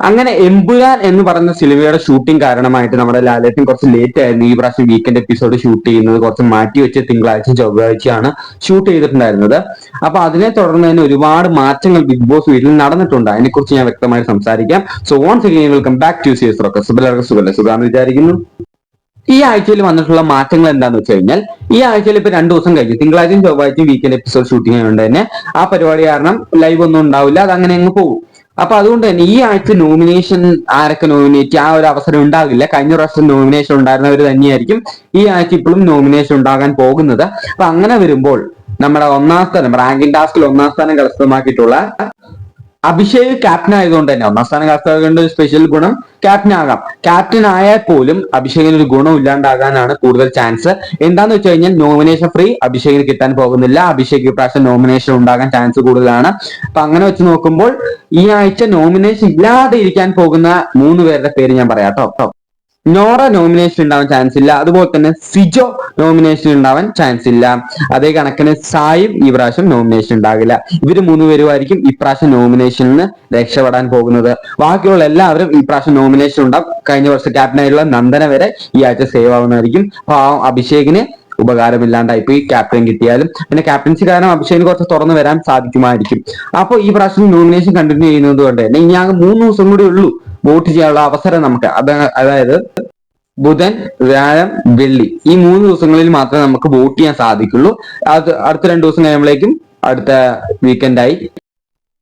അങ്ങനെ എമ്പുരാൻ എന്ന് പറയുന്ന സിനിമയുടെ ഷൂട്ടിംഗ് കാരണമായിട്ട് നമ്മുടെ ലാലേട്ടൻ കുറച്ച് ലേറ്റ് ആയിരുന്നു. ഈ പ്രാവശ്യം വീക്കെൻഡ് എപ്പിസോഡ് ഷൂട്ട് ചെയ്യുന്നത് കുറച്ച് മാറ്റി വെച്ച് തിങ്കളാഴ്ച ചൊവ്വാഴ്ചയാണ് ഷൂട്ട് ചെയ്തിട്ടുണ്ടായിരുന്നത്. അപ്പൊ അതിനെ തുടർന്ന് തന്നെ ഒരുപാട് മാറ്റങ്ങൾ ബിഗ് ബോസ് വീട്ടിൽ നടന്നിട്ടുണ്ട്. അതിനെക്കുറിച്ച് ഞാൻ വ്യക്തമായി സംസാരിക്കാം. So once again welcome back to സിയസ് റോക്കർ സുബലർക്ക് സുഖല്ലേ സുഖാന്ന് വിചാരിക്കുന്നു. ഈ ആഴ്ചയിൽ വന്നിട്ടുള്ള മാറ്റങ്ങൾ എന്താണെന്ന് വെച്ച് കഴിഞ്ഞാൽ ഈ ആഴ്ചയിൽ ഇപ്പൊ രണ്ടു ദിവസം കഴിഞ്ഞു തിങ്കളാഴ്ചയും ചൊവ്വാഴ്ചയും വീക്കെൻഡ് എപ്പിസോഡ് ഷൂട്ടിംഗ് ആയതുകൊണ്ട് തന്നെ ആ പരിപാടി കാരണം ലൈവ് ഒന്നും ഉണ്ടാവില്ല അത് അങ്ങനെ അങ്ങ് പോകും. അപ്പൊ അതുകൊണ്ട് തന്നെ ഈ ആഴ്ച നോമിനേഷൻ ആരൊക്കെ നോമിനേറ്റ് ആ ഒരു അവസരം ഉണ്ടാകില്ല കഴിഞ്ഞ പ്രാവശ്യം നോമിനേഷൻ ഉണ്ടായിരുന്നവർ തന്നെയായിരിക്കും ഈ ആഴ്ച ഇപ്പോഴും നോമിനേഷൻ ഉണ്ടാകാൻ പോകുന്നത്. അപ്പൊ അങ്ങനെ വരുമ്പോൾ നമ്മുടെ ഒന്നാം സ്ഥാനം റാങ്കിൻ ടാസ്കിൽ ഒന്നാം സ്ഥാനം കരസ്ഥമാക്കിയിട്ടുള്ള അഭിഷേക് ക്യാപ്റ്റൻ ആയതുകൊണ്ട് തന്നെ ഒന്നാം സ്ഥാനം കരസ്ഥമാക്കേണ്ട ഒരു സ്പെഷ്യൽ ഗുണം ക്യാപ്റ്റൻ ആകാം. ക്യാപ്റ്റൻ ആയാൽ പോലും അഭിഷേകിന് ഒരു ഗുണം ഇല്ലാണ്ടാകാനാണ് കൂടുതൽ ചാൻസ് എന്താന്ന് വെച്ച് കഴിഞ്ഞാൽ നോമിനേഷൻ ഫ്രീ അഭിഷേകിന് കിട്ടാൻ പോകുന്നില്ല. അഭിഷേക് ഇപ്രാവശ്യം നോമിനേഷൻ ഉണ്ടാകാൻ ചാൻസ് കൂടുതലാണ്. അപ്പൊ അങ്ങനെ വെച്ച് നോക്കുമ്പോൾ ഈ ആഴ്ച നോമിനേഷൻ ഇല്ലാതെ ഇരിക്കാൻ പോകുന്ന മൂന്ന് പേരുടെ പേര് ഞാൻ പറയാം കേട്ടോ. നോറ നോമിനേഷൻ ഉണ്ടാവാൻ ചാൻസ് ഇല്ല. അതുപോലെ തന്നെ സിജോ നോമിനേഷൻ ഉണ്ടാവാൻ ചാൻസ് ഇല്ല. അതേ കണക്കിന് സായും ഈ പ്രാവശ്യം നോമിനേഷൻ ഉണ്ടാകില്ല. ഇവർ മൂന്നുപേരുമായിരിക്കും ഇപ്രാവശ്യം നോമിനേഷനിൽ രക്ഷപ്പെടാൻ പോകുന്നത്. ബാക്കിയുള്ള എല്ലാവരും ഈ പ്രാവശ്യം നോമിനേഷൻ ഉണ്ടാവും. കഴിഞ്ഞ വർഷം ക്യാപ്റ്റനായിട്ടുള്ള നന്ദന വരെ ഈ ആഴ്ച സേവ് ആവുന്നതായിരിക്കും. പാവം അഭിഷേകിന് ഉപകാരമില്ലാണ്ടായി പോയി ക്യാപ്റ്റൻ കിട്ടിയാലും. പിന്നെ ക്യാപ്റ്റൻസി കാരണം അഭിഷേകിന് കുറച്ച് തുറന്നു വരാൻ സാധിക്കുമായിരിക്കും. അപ്പോൾ ഈ പ്രാവശ്യം നോമിനേഷൻ കണ്ടിന്യൂ ചെയ്യുന്നത് കൊണ്ട് തന്നെ ഇനി ആകെ മൂന്ന് ദിവസം കൂടി ഉള്ളൂ. വോട്ട് ചെയ്യാനുള്ള അവസരം നമുക്ക് അത് അതായത് ബുധൻ വ്യാഴം വെള്ളി ഈ മൂന്ന് ദിവസങ്ങളിൽ മാത്രമേ നമുക്ക് വോട്ട് ചെയ്യാൻ സാധിക്കുള്ളൂ. അത് അടുത്ത രണ്ടു ദിവസം കഴിയുമ്പോഴേക്കും അടുത്ത വീക്കെൻഡായി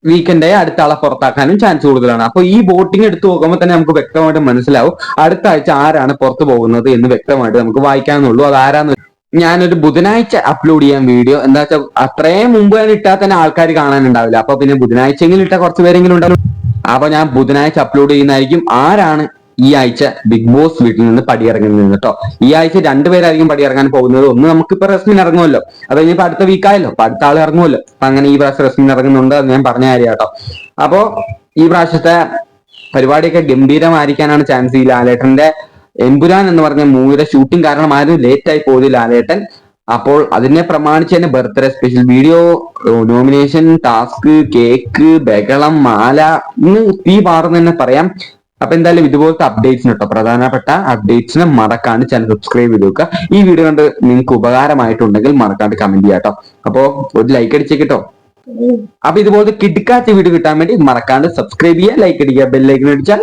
വീക്കെൻഡായി അടുത്ത ആളെ പുറത്താക്കാനും ചാൻസ് കൂടുതലാണ്. അപ്പൊ ഈ വോട്ടിംഗ് എടുത്തു നോക്കുമ്പോൾ തന്നെ നമുക്ക് വ്യക്തമായിട്ട് മനസ്സിലാവും അടുത്ത ആഴ്ച ആരാണ് പുറത്തു പോകുന്നത് എന്ന് വ്യക്തമായിട്ട് നമുക്ക് വായിക്കാമെന്നുള്ളൂ അത് ആരാന്ന് ഞാനൊരു ബുധനാഴ്ച അപ്ലോഡ് ചെയ്യാൻ വീഡിയോ എന്താ വെച്ചാൽ അത്രയും മുമ്പ് തന്നെ ഇട്ടാൽ തന്നെ ആൾക്കാർ കാണാനുണ്ടാവില്ല. അപ്പൊ പിന്നെ ബുധനാഴ്ചയെങ്കിലും ഇട്ടാൽ കുറച്ച് പേരെങ്കിലും ഉണ്ടാവും അപ്പൊ ഞാൻ ബുധനാഴ്ച അപ്ലോഡ് ചെയ്യുന്നതായിരിക്കും. ആരാണ് ഈ ആഴ്ച ബിഗ് ബോസ് വീട്ടിൽ നിന്ന് പടിയിറങ്ങുന്നത് കേട്ടോ ഈ ആഴ്ച രണ്ടുപേരായിരിക്കും പടിയിറങ്ങാൻ പോകുന്നത്. ഒന്ന് നമുക്ക് നമുക്കിപ്പോ റെസ്മിൻ ഇറങ്ങുമല്ലോ. അത് കഴിഞ്ഞപ്പോ അടുത്ത വീക്കായല്ലോ അപ്പൊ അടുത്ത ആൾ ഇറങ്ങുമല്ലോ. അപ്പൊ അങ്ങനെ ഈ പ്രാവശ്യം റെസ്മിൻ ഇറങ്ങുന്നുണ്ട് അത് ഞാൻ പറഞ്ഞ കാര്യം കേട്ടോ അപ്പോ ഈ പ്രാവശ്യത്തെ പരിപാടിയൊക്കെ ഗംഭീരമായിരിക്കാനാണ് ചാൻസ് ഈ ലാലേട്ടന്റെ എമ്പുരാൻ എന്ന് പറഞ്ഞ മൂവിയുടെ ഷൂട്ടിംഗ് കാരണം ആരും ലേറ്റ് ആയി പോയത് ലാലേട്ടൻ. അപ്പോൾ അതിനെ പ്രമാണിച്ച് തന്നെ birthday special video nomination task cake ബഹളം മാല ഇന്ന് തീ പാർന്ന് തന്നെ പറയാം. അപ്പൊ എന്തായാലും ഇതുപോലത്തെ അപ്ഡേറ്റ്സിന് കേട്ടോ പ്രധാനപ്പെട്ട അപ്ഡേറ്റ്സിന് മറക്കാണ്ട് ചാനൽ സബ്സ്ക്രൈബ് ചെയ്ത് വെക്കുക. ഈ വീഡിയോ കണ്ട് നിങ്ങൾക്ക് ഉപകാരമായിട്ടുണ്ടെങ്കിൽ മറക്കാണ്ട് കമന്റ് ചെയ്യാം കേട്ടോ അപ്പോ ഒരു ലൈക്ക് അടിച്ചേക്കിട്ടോ അപ്പൊ ഇതുപോലത്തെ കിടക്കാത്ത വീഡിയോ കിട്ടാൻ വേണ്ടി മറക്കാണ്ട് സബ്സ്ക്രൈബ് ചെയ്യുക ലൈക്ക് അടിക്കുക ബെല്ലൈക്കൻ അടിച്ചാൽ